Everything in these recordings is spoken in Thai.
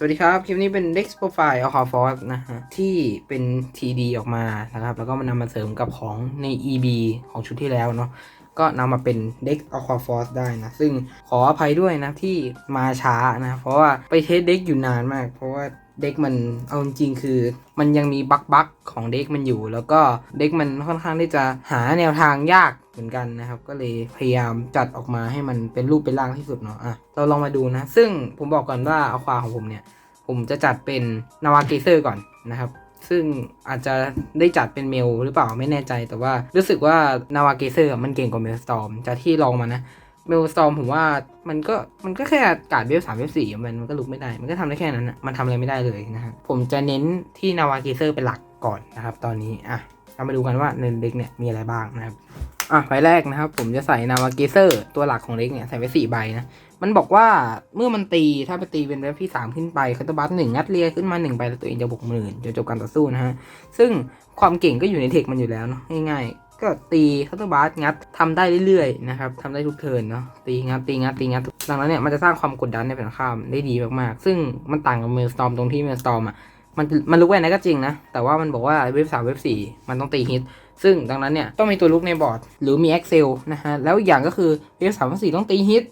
สวัสดีครับ คลิปนี้เป็น Dex Profile a l c a f o r c e นะฮะ ที่เป็น TD ออกมานะครับ แล้วก็มันนำมาเสริมกับของใน EB ของชุดที่แล้วเนาะก็นำมาเป็น Dex a l c a f o r c e ได้นะ ซึ่งขออภัยด้วยนะที่มาช้านะ เพราะว่าไปเทสเด็กอยู่นานมาก เพราะว่า เด็กมันเอาจริงคือ มันยังมีบั๊กบั๊กของเด็กมันอยู่ แล้วก็เด็กมันค่อนข้างที่จะหาแนวทางยากเหมือนกันนะครับ ก็เลยพยายามจัดออกมาให้มันเป็นรูปเป็นร่างที่สุดเนาะอะเราลองมาดูนะ ซึ่งผมบอกก่อนว่าอควาของผมเนี่ย ผมจะจัดเป็นนาวาเกเซอร์ก่อนนะครับซึ่งอาจจะได้จัดเป็นเมลหรือเปล่าไม่แน่ใจแต่ว่ารู้สึกว่านาวาเกเซอร์มันเก่งกว่าเมลสตอมจากที่ลองมานะ เมลสตอมผมว่ามันก็มันก็แค่การเวลสามเวลสี่มันมันก็ลุกไม่ได้ มันก็ทำได้แค่นั้นนะมันทำอะไรไม่ได้เลยนะครับผมจะเน้นที่นาวาเกเซอร์เป็นหลักก่อนนะครับ ตอนนี้อะเรามาดูกันว่าในเด็กเนี่ยมีอะไรบ้างนะครับอะใบแรกนะครับ ผมจะใส่นาวาเกเซอร์ตัวหลักของเด็กเนี่ยใส่ไว้สี่ใบนะมันบอกว่าเมื่อมันตีถ้าไปตีเป็นเว็บที่ 3 ขึ้นไปคัตบัสหนึ่งงัดเรียขึ้นมา1ใบแล้วตัวเองจะบวกหมื่นจนจบการต่อสู้นะฮะซึ่งความเก่งก็อยู่ในเทคมันอยู่แล้วเนาะง่ายๆ ก็ตีคัตเตอร์บัสงัดทำได้เรื่อยๆนะครับทำได้ทุกเทิร์นเนาะตีงัดตีงัดตีงัดดังนั้นเนี่ยมันจะสร้างความกดดันในฝ่ายตรงข้ามได้ดีมากๆ ซึ่งมันต่างกับเมลสตอมตรงที่เมลสตอมอะมันมันลุกแวนได้ก็จริงนะ แต่ว่ามันบอกว่าเว็บสามเว็บสี่มันต้องตีฮิต ซึ่งดังนั้นเนี่ยต้องมีตัวลุกในบอร์ด หรือมี Excel นะฮะ แล้วอีกอย่างก็คือเว็บสามเว็บสี่ต้องตีฮิต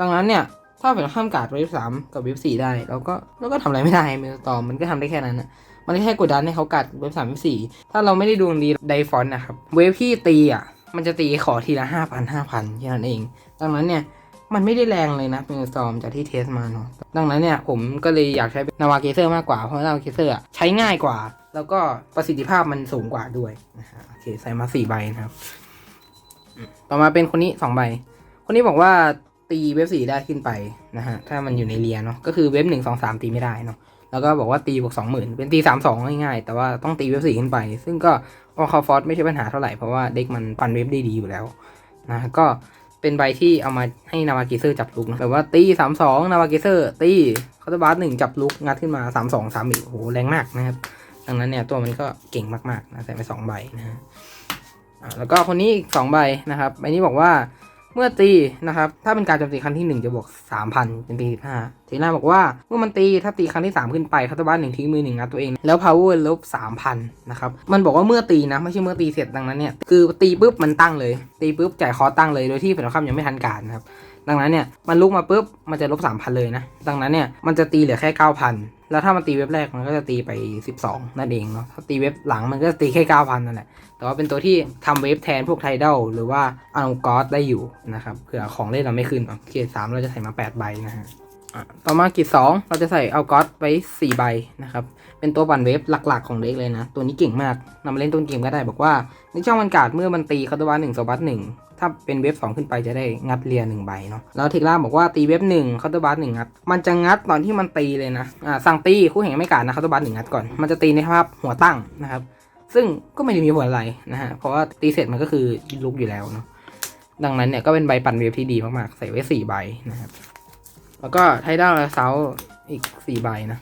ดังนั้นเนี่ยถ้าเป็นข้ามกาดเวฟสามกับเวฟสี่ได้ เราก็เราก็ทำอะไรไม่ได้เมลตอมมันก็ทำได้แค่นั้นนะ มันแค่กดดันให้เขากัดเวฟสามเวฟสี่ถ้าเราไม่ได้ดวงดีไดฟอนนะครับ เวฟที่ตีอะ มันจะตีขอทีละห้าพันห้าพันแค่นั้นเอง ดังนั้นเนี่ยมันไม่ได้แรงเลยนะเมลตอมจากที่เทสมาเนาะดังนั้นเนี่ยผมก็เลยอยากใช้นาวาเกเซอร์มากกว่าเพราะนาวาเกเซอร์อะใช้ง่ายกว่า แล้วก็ประสิทธิภาพมันสูงกว่าด้วยนะฮะโอเคใส่มาสี่ใบนะครับ ต่อมาเป็นคนนี้สองใบ คนนี้บอกว่าตีเว็บสี่ได้ขึ้นไปนะฮะถ้ามันอยู่ในเรียเนาะก็คือเว็บหนึ่งสองสามตีไม่ได้เนาะ แล้วก็บอกว่าตีบวกสองหมื่นเป็นตีสามสองง่ายๆ แต่ว่าต้องตีเว็บสี่ขึ้นไป ซึ่งก็ออคาฟอร์สไม่ใช่ปัญหาเท่าไหร่ เพราะว่าเด็กมันปันเว็บได้ดีอยู่แล้วนะก็เป็นใบที่เอามาให้นาวากิเซอร์จับลุกนะแบบว่าตีสามสองนาวากิเซอร์ตีคาร์บาสหนึ่งจับลุกงัดขึ้นมาสามสองสามอีกโอ้โหแรงมากนะครับดังนั้นเนี่ยตัวมันก็เก่งมากๆนะใส่ไปสองใบนะฮะแล้วก็คนนี้อีกสองใบนะครับใบนี้บอกว่า เมื่อตีนะครับ ถ้าเป็นการโจมตีครั้งที่ 1 จะบวก 3,000 เป็นตี15ทีหน้าบอกว่าเมื่อมันตีถ้าตีครั้งที่ 3 ขึ้นไปคาตาบ้านหนึ่งทิ้งมือหนึ่งงัดตัวเอง แล้ว power ลบ 3,000 นะครับ มันบอกว่าเมื่อตีนะ ไม่ใช่เมื่อตีเสร็จดังนั้นเนี่ย คือตีปุ๊บมันตั้งเลย ตีปุ๊บจ่ายคอตั้งเลย โดยที่ฝ่ายตรงข้ามยังไม่ทันการนะครับ ดังนั้นเนี่ย มันลุกมาปุ๊บ มันจะลบ 3,000 เลยนะ ดังนั้นเนี่ย มันจะตีเหลือแค่ 9,000 แล้วถ้ามันตีเว็บแรกมันก็จะตีไป 12 นั่นเองเนาะ ถ้าตีเว็บหลังมันก็จะตีแค่ 9,000 นั่นแหละ แต่ว่าเป็นตัวที่ทำเวฟแทนพวกไทเดลหรือว่าอัลกอสได้อยู่นะครับเผื่อของเล่นเราไม่ขึ้นอะเกร์สามเราจะใส่มา 8 ใบนะฮะต่อมากีสองเราจะใส่อัลกอสไว้4ใบนะครับ เป็นตัวปั่นเวฟหลักๆของเด็กเลยนะ ตัวนี้เก่งมากนำมาเล่นต้นเกมก็ได้บอกว่าในช่องมันการ์ดเมื่อมันตีคาร์ดวาหนึ่งโซบัสหนึ่งถ้าเป็นเวฟสองขึ้นไปจะได้งัดเรียหนึ่งใบเนาะ แล้วเทคล่าบอกว่าตีเวฟหนึ่งคาร์ดวาหนึ่งงัด มันจะงัดตอนที่มันตีเลยนะ อ่าสั่งตีคู่แข่งไม่กาดนะคาร์ดวาหนึ่งงัดก่อน มันจะตีในภาพหัวตั้งนะครับ ซึ่งก็ไม่ได้มีผลอะไรนะฮะ เพราะว่าตีเสร็จมันก็คือลุกอยู่แล้วเนาะ ดังนั้นเนี่ยก็เป็นใบปั่นเวฟที่ดีมากๆ ใส่ไว้สี่ใบนะครับ แล้วก็ไทดันและเซาอีกสี่ใบนะ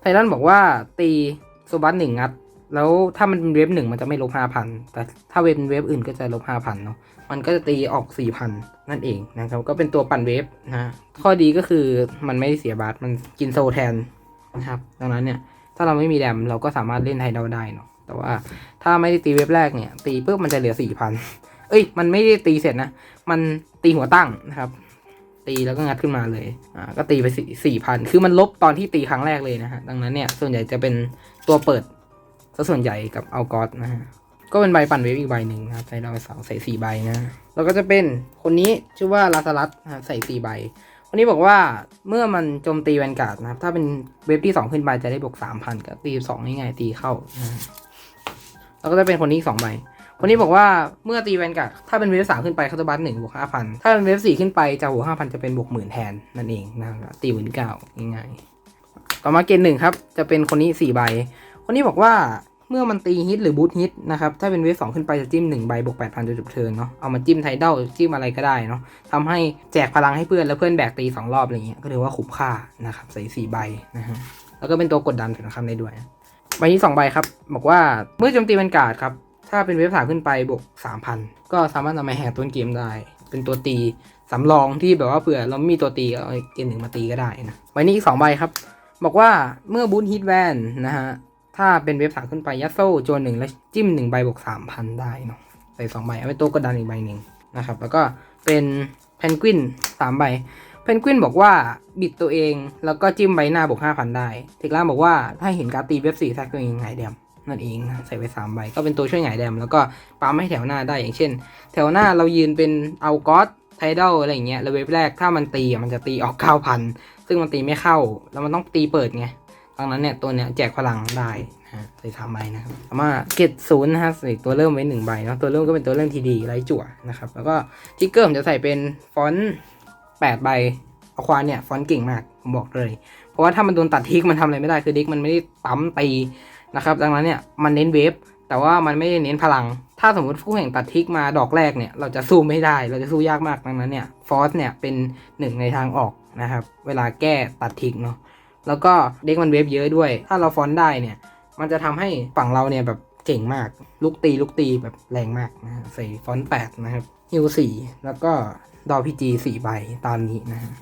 ไทดันบอกว่าตีโซบัสหนึ่งงัด แล้วถ้ามันเป็นเวฟหนึ่งมันจะไม่ลบห้าพัน แต่ถ้าเวฟเวฟอื่นก็จะลบห้าพันเนาะ มันก็จะตีออกสี่พันนั่นเองนะครับ ก็เป็นตัวปั่นเวฟนะ ข้อดีก็คือมันไม่เสียบาสมันกินโซแทนนะครับ ดังนั้นเนี่ยถ้าเราไม่มีแรมเราก็สามารถเล่นไฮดอลได้เนาะ แต่ว่าถ้าไม่ได้ตีเว็บแรกเนี่ย ตีปุ๊บมันจะเหลือสี่พันเอ้ย มันไม่ได้ตีเสร็จนะ มันตีหัวตั้งนะครับ ตีแล้วก็งัดขึ้นมาเลย อ่า ก็ตีไปสี่พันคือมันลบตอนที่ตีครั้งแรกเลยนะฮะ ดังนั้นเนี่ย ส่วนใหญ่จะเป็นตัวเปิดซะส่วนใหญ่กับเอากอสนะฮะ ก็เป็นใบปั่นเวฟอีกใบหนึ่งนะครับ ใส่ดาวเสาใส่สี่ใบนะ แล้วก็จะเป็นคนนี้ชื่อว่าลาซารัสนะใส่สี่ใบวันนี้บอกว่าเมื่อมันโจมตีแวนการ์ดนะครับ ถ้าเป็นเว็บที่ 2 ขึ้นไปจะได้บวก3,000 กับตีสองง่ายตีเข้านะ แล้วก็จะเป็นคนนี้สองใบคนนี้บอกว่าเมื่อตีแวนการ์ดถ้าเป็นเวฟสามขึ้นไปเขาจะบัตหนึ่งบวกห้าพันถ้าเป็นเวฟสี่ขึ้นไปจะบวกห้าพันจะเป็นบวกหมื่นแทนนั่นเองนะครับตีหมื่นเก้าง่ายๆต่อมาเกณฑ์หนึ่งครับจะเป็นคนนี้สี่ใบ คนนี้บอกว่าเมื่อมันตีฮิตหรือบูทฮิตนะครับถ้าเป็นเวฟสองขึ้นไปจะจิ้มหนึ่งใบบวกแปดพันจนจบเทิร์นเนาะเอามาจิ้มไทเดลจิ้มอะไรก็ได้เนาะทำให้แจกพลังให้เพื่อนแล้วเพื่อนแบกตีสองรอบอะไรเงี้ยก็ถือว่าคุ้มค่านะครับใส่สี่ใบนะฮะแล้วก็เป็นตัวกดดันถึงคำได้ด้วย ใบนี้สองใบครับ บอกว่าเมื่อโจมตีเป็นการ์ดครับ ถ้าเป็นเวฟสามขึ้นไปบวกสามพันก็สามารถนำมาแหกต้นเกมได้ เป็นตัวตีสำรองที่แบบว่าเผื่อเรามีตัวตีเอาเกมหนึ่งมาตีก็ได้นะใบนี้อีกสองใบครับ บอกว่าเมื่อบูทฮิตแวนนะฮะถ้าเป็นเว็บสามขึ้นไปยัดโซ่โจนหนึ่งแล้วจิ้มหนึ่งใบบวกสามพันได้เนาะใส่สองใบเอาไปตัวกดดันอีกใบหนึ่งนะครับแล้วก็เป็นเพนกวินสามใบ เพนกวินบอกว่าบิดตัวเองแล้วก็จิ้มใบหน้าบวกห้าพันได้เทคล่าบอกว่าถ้าเห็นการตีเว็บสี่แท็กตัวเองหงายแดมนั่นเองนะใส่ไปสามใบก็เป็นตัวช่วยหงายแดมแล้วก็ปั๊มให้แถวหน้าได้อย่างเช่น แถวหน้าเรายืนเป็นเอากอสไทดอลอะไรอย่างเงี้ยแล้วเว็บแรกถ้ามันตีมันจะตีออกเก้าพันซึ่งมันตีไม่เข้า แล้วมันต้องตีเปิดไงดังนั้นเนี่ยตัวเนี้ยแจกพลังได้นะใส่สามใบนะครับสามารถเก็ตศูนย์นะฮะใส่ตัวเริ่มไว้หนึ่งใบเนาะตัวเริ่มก็เป็นตัวเริ่มทีดีไรจั่วนะครับแล้วก็ทิกเกอร์ผมจะใส่เป็นฟอนต์ แปดใบอควานเนี่ยฟอนเก่งมากผมบอกเลย เพราะว่าถ้ามันโดนตัดทิกมันทำอะไรไม่ได้คือดิกมันไม่ได้ปั๊มตีนะครับดังนั้นเนี่ยมันเน้นเวฟแต่ว่ามันไม่ได้เน้นพลัง ถ้าสมมติผู้แข่งตัดทิกมาดอกแรกเนี่ยเราจะสู้ไม่ได้เราจะสู้ยากมากดังนั้นเนี่ยฟอสเนี่ยเป็นหนึ่งในทางออกนะครับเวลาแก้ตัดทิกเนาะแล้วก็เด็กมันเวฟเยอะด้วย ถ้าเราฟอนได้เนี่ยมันจะทำให้ฝั่งเราเนี่ยแบบเก่งมาก ลุกตีลุกตีแบบแรงมากนะใส่ฟอนแปดนะครับฮิวสี่แล้วก็ ดอพีจีสี่ใบตามนี้นะฮะ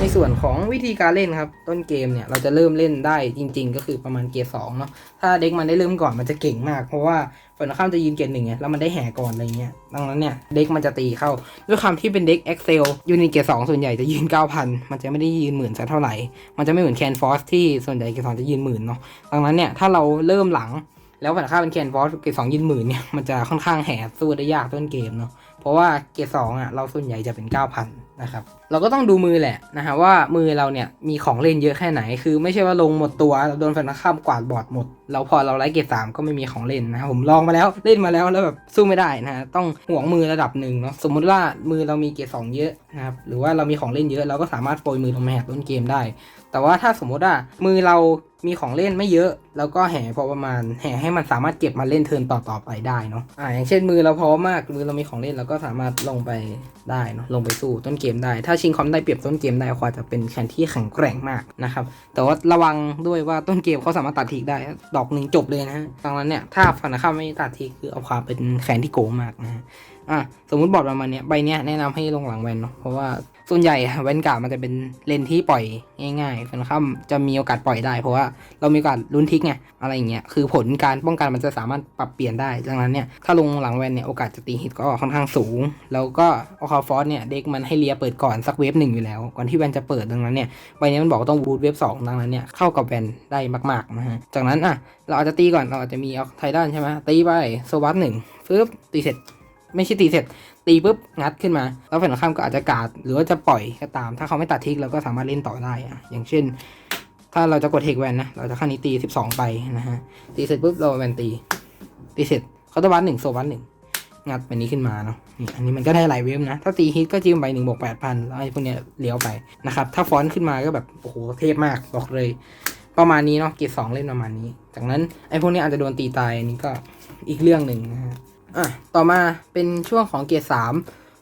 ในส่วนของวิธีการเล่นครับ ต้นเกมเนี่ยเราจะเริ่มเล่นได้จริง ๆ ก็คือประมาณเกียร์สองเนาะถ้าเด็กมันได้เริ่มก่อนมันจะเก่งมาก เพราะว่าฝั่งข้ามจะยืนเกียร์หนึ่งไงแล้วมันได้แห่ก่อนอะไรเงี้ยดังนั้นเนี่ยเด็กมันจะตีเข้า ด้วยความที่เป็นเด็ก Excel ยูนิตเกียร์สองส่วนใหญ่จะยืน 9,000 มันจะไม่ได้ยืนหมื่นสักเท่าไหร่ มันจะไม่เหมือนแคนฟอสที่ส่วนใหญ่เกียร์สองจะยืนหมื่นเนาะดังนั้นเนี่ยถ้าเราเริ่มหลังแล้วฝั่งข้ามเป็นแคนฟอสเกียร์สองยืนหมื่นเนี่ยมันจะค่อนข้างแห่สู้ได้ยากต้นเกมเนาะ เพราะว่าเกียร์สองอะเราส่วนใหญ่จะเป็น 9,000นะครับเราก็ต้องดูมือแหละนะฮะว่ามือเราเนี่ยมีของเล่นเยอะแค่ไหน คือไม่ใช่ว่าลงหมดตัวเราโดนฝันข้ามกวาดบอร์ดหมด แล้วพอเราไล่เกียร์สามก็ไม่มีของเล่นนะผมลองมาแล้วเล่นมาแล้วแล้วแบบสู้ไม่ได้นะฮะต้องห่วงมือระดับหนึ่งเนาะสมมุติว่ามือเรามีเกียร์สองเยอะนะครับหรือว่าเรามีของเล่นเยอะเราก็สามารถโปรยมือลงมาแหกต้นเกมได้ แต่ว่าถ้าสมมติว่ามือเรามีของเล่นไม่เยอะ แล้วก็แห่พอประมาณแห่ให้มันสามารถเก็บมาเล่นเทิร์นต่อๆไปได้เนาะอ่าอย่างเช่นมือเราพร้อมมากมือเรามีของเล่นเราก็สามารถลงไปได้เนาะลงไปสู้ต้นเกมได้ ถ้าชิงคอมได้เปรียบต้นเกมได้ควาจะเป็นแคนที่แข็งแกร่งมากนะครับแต่ว่าระวังด้วยว่าต้นเกมเขาสามารถตัดทีกได้ ดอกหนึ่งจบเลยนะฮะดังนั้นเนี่ยถ้าฝั่งข้ามไม่ตัดทีคือเอาความเป็นแคนที่โกงมากนะฮะอะสมมติบอร์ดประมาณเนี้ยใบเนี้ยแนะนำให้ลงหลังแวนเนาะเพราะว่า ส่วนใหญ่แวนการ์ดมันจะเป็นเลนที่ปล่อยง่ายๆฟันข้ามจะมีโอกาสปล่อยได้ เพราะว่าเรามีโอกาสลุ้นทิกไงอะไรอย่างเงี้ยคือผลการป้องกันมันจะสามารถปรับเปลี่ยนได้ดังนั้นเนี่ยถ้าลงหลังแวนเนี่ยโอกาสจะตีฮิตก็ค่อนข้างสูง แล้วก็ออคาฟอสเนี่ยเด็กมันให้เลียเปิดก่อนสักเวฟหนึ่งอยู่แล้ว ก่อนที่แวนจะเปิดดังนั้นเนี่ยใบนี้มันบอกต้องบูทเวฟสองดังนั้นเนี่ยเข้ากับแวนได้มากๆนะฮะจากนั้นอะเราอาจจะตีก่อนเราอาจจะมีเอาไทดันใช่ไหมตีไปโซวัตหนึ่งฟึบตีเสร็จ ไม่ใช่ตีเสร็จ ตีปุ๊บงัดขึ้นมา แล้วฝ่ายตรงข้ามก็อาจจะกาดหรือว่าจะปล่อยก็ตาม ถ้าเขาไม่ตัดทิกเราก็สามารถเล่นต่อได้อะอย่างเช่น ถ้าเราจะกดเทคแวนนะเราจะขั้นนี้ตี 12 ไปนะฮะตีเสร็จปุ๊บเราแวนตี ตีเสร็จเขาตวัดหนึ่งโซวัดหนึ่งงัดไปนี้ขึ้นมาเนาะนี่อันนี้มันก็ได้หลายเวฟนะ ถ้าตีฮิตก็จิ้มไปหนึ่งบวกแปดพันแล้วไอ้พวกเนี้ยเลี้ยวไปนะครับ ถ้าฟอนต์ขึ้นมาก็แบบ โอ้โห เทพมากบอกเลย ประมาณนี้เนาะเกรดสองเล่นประมาณนี้ จากนั้นไอ้พวกนี้อาจจะโดนตีตายอันนี้ก็อีกเรื่องหนึ่งนะฮะ อะต่อมาเป็นช่วงของเกียร์สาม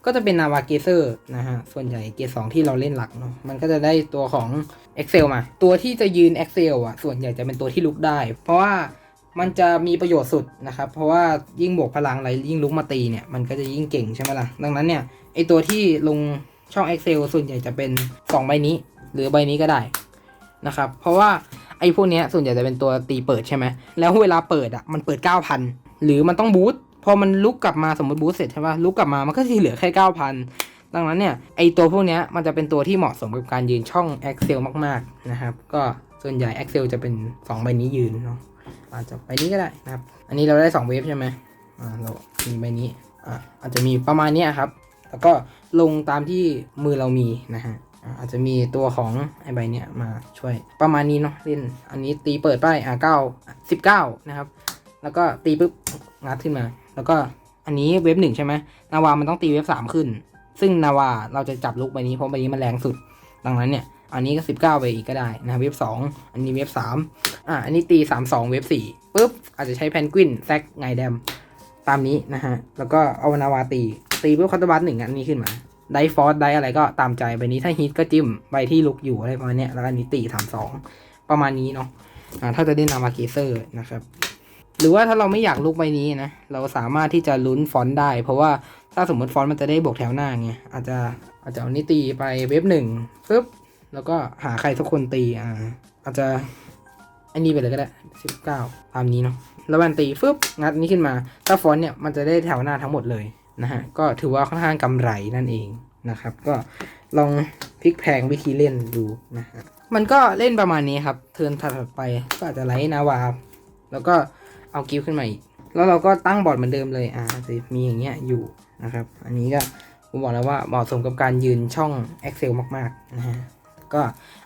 ก็จะเป็นนาวาเกเซอร์นะฮะ ส่วนใหญ่เกียร์สองที่เราเล่นหลักเนาะมันก็จะได้ตัวของ Excel มา ตัวที่จะยืน Excel อะ ส่วนใหญ่จะเป็นตัวที่ลุกได้ เพราะว่ามันจะมีประโยชน์สุดนะครับ เพราะว่ายิ่งบวกพลังอะไรยิ่งลุกมาตีเนี่ย มันก็จะยิ่งเก่งใช่ไหมล่ะ ดังนั้นเนี่ยไอตัวที่ลงช่อง Excel ส่วนใหญ่จะเป็นสองใบนี้ หรือใบนี้ก็ได้นะครับ เพราะว่าไอพวกเนี้ยส่วนใหญ่จะเป็นตัวตีเปิดใช่ไหมแล้วเวลาเปิดอะมันเปิด 9,000 หรือมันต้องบูท อมันลุกกลับมาสมมติบูสเสร็จใช่ป่ะลุกกลับมามันก็จะเหลือแค่เก้าพันดังนั้นเนี่ยไอตัวพวกนี้มันจะเป็นตัวที่เหมาะสมกับการยืนช่อง Excel มากๆนะครับ ก็ส่วนใหญ่ Excel จะเป็น 2 ใบนี้ยืนเนาะอาจจะใบนี้ก็ได้นะครับ อันนี้เราได้ 2 เวฟใช่ไหมอ่าเรามีใบนี้อ่าอาจจะมีประมาณนี้ครับ แล้วก็ลงตามที่มือเรามีนะฮะอาอาจจะมีตัวของไอใบเนี้ยมาช่วยประมาณนี้เนาะเล่นอันนี้ตีเปิดป้ายอ่าเก้าสิบเก้านะครับ แล้วก็ตีปุ๊บงัดขึ้นมา แล้วก็อันนี้เว็บหนึ่งใช่ไหมนาวามันต้องตีเว็บสามขึ้น ซึ่งนาวาเราจะจับลูกใบนี้เพราะใบนี้มันแรงสุด ดังนั้นเนี่ย อันนี้ก็สิบเก้าไปอีกก็ได้นะเว็บสองอันนี้เว็บสามอะอันนี้ตีสามสองเว็บสี่ปุ๊บอาจจะใช้แพนกวินแซกไงแดมตามนี้นะฮะแล้วก็เอานาวาตีตีปุ๊บคอตบัสหนึ่งอันนี้ขึ้นมาไดฟอร์สได้อะไรก็ตามใจใบนี้ถ้าฮิตก็จิ้มใบที่ลุกอยู่อะไรประมาณนี้แล้วก็อันนี้ตีสามสองประมาณนี้เนาะอ่าถ้าจะเล่นนาวาเกเซอร์นะครับ หรือว่าถ้าเราไม่อยากลุกใบนี้นะ เราสามารถที่จะลุ้นฟอนต์ได้ เพราะว่าถ้าสมมติฟอนต์มันจะได้บวกแถวหน้าไงอาจจะอาจจะเอานิตีไปเว็บหนึ่งปึ๊บแล้วก็หาใครสักคนตีอ่าอาจจะอันนี้ไปเลยก็ได้สิบเก้าตามนี้เนาะแล้วแวนตีฟึบงัดนี้ขึ้นมา ถ้าฟอนต์เนี่ยมันจะได้แถวหน้าทั้งหมดเลยนะฮะก็ถือว่าค่อนข้างกำไรนั่นเองนะครับ ก็ลองพลิกแพงวิธีเล่นดูนะฮะมันก็เล่นประมาณนี้ครับ เทิร์นถัดไปก็อาจจะไลท์นาวาแล้วก็ เอากิฟขึ้นมาอีก แล้วเราก็ตั้งบอร์ดเหมือนเดิมเลย อ่าจะมีอย่างเงี้ยอยู่นะครับ อันนี้ก็ผมบอกแล้วว่าเหมาะสมกับการยืนช่อง Excel มากๆนะฮะ ก็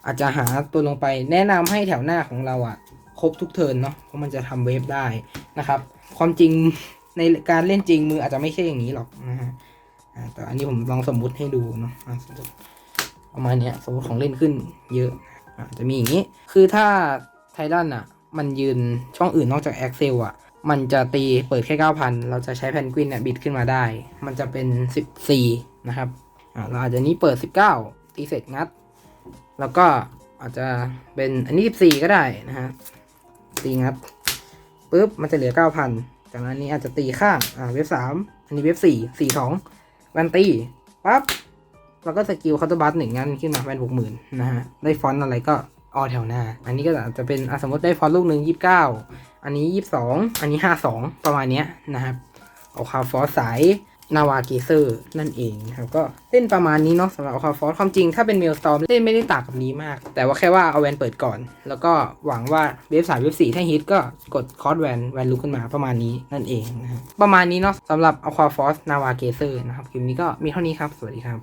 อาจจะหาตัวลงไปแนะนำให้แถวหน้าของเราอะครบทุกเทิร์นเนาะ เพราะมันจะทำเวฟได้นะครับ ความจริงในการเล่นจริงมืออาจจะไม่ใช่อย่างนี้หรอกนะฮะอ่าแต่อันนี้ผมลองสมมุติให้ดูเนาะสมมติประมาณเนี้ยสมมติของเล่นขึ้นเยอะอาจจะมีอย่างนี้ คือถ้าไททันอะ มันยืนช่องอื่นนอกจาก Excel อะมันจะตีเปิดแค่ 9,000 เราจะใช้แพนกวินเนี่ยบิดขึ้นมาได้ มันจะเป็น 14 นะครับอ่าเราอาจจะนี้เปิด 19 ตีเสร็จงัด แล้วก็อาจจะเป็นอันนี้ 14 ก็ได้นะฮะ ตีงัดปุ๊บ มันจะเหลือ 9,000 จากนั้นนี้อาจจะตีข้างอ่าเว็บสามอันนี้เว็บสี่สี่สองแวนตีปั๊บ แล้วก็สกิลคาร์ตบัสหนึ่งงั้นขึ้นมาเป็นหกหมื่นนะฮะ ได้ฟอนต์อะไรก็ ออแถวหน้า อันนี้ก็จะเป็นสมมติได้ฟอนต์ลูกหนึ่งยี่สิบเก้าอันนี้ยี่สิบสองอันนี้ห้าสองประมาณนี้นะครับเอาคาฟอสสานาวาเกเซอร์นั่นเองครับก็เล่นประมาณนี้เนาะสำหรับคาฟอสความจริงถ้าเป็นเมลสตอมเล่นไม่ได้ต่างกับนี้มาก แต่ว่าแค่ว่าเอาแวนเปิดก่อน แล้วก็หวังว่าเว็บสามเว็บสี่ถ้าฮิตก็กดคอร์ดแวนแวนลุกขึ้นมาประมาณนี้นั่นเองนะครับประมาณนี้เนาะสำหรับอาคาฟอสนาวาเกเซอร์นะครับคลิปนี้ก็มีเท่านี้ครับ สวัสดีครับ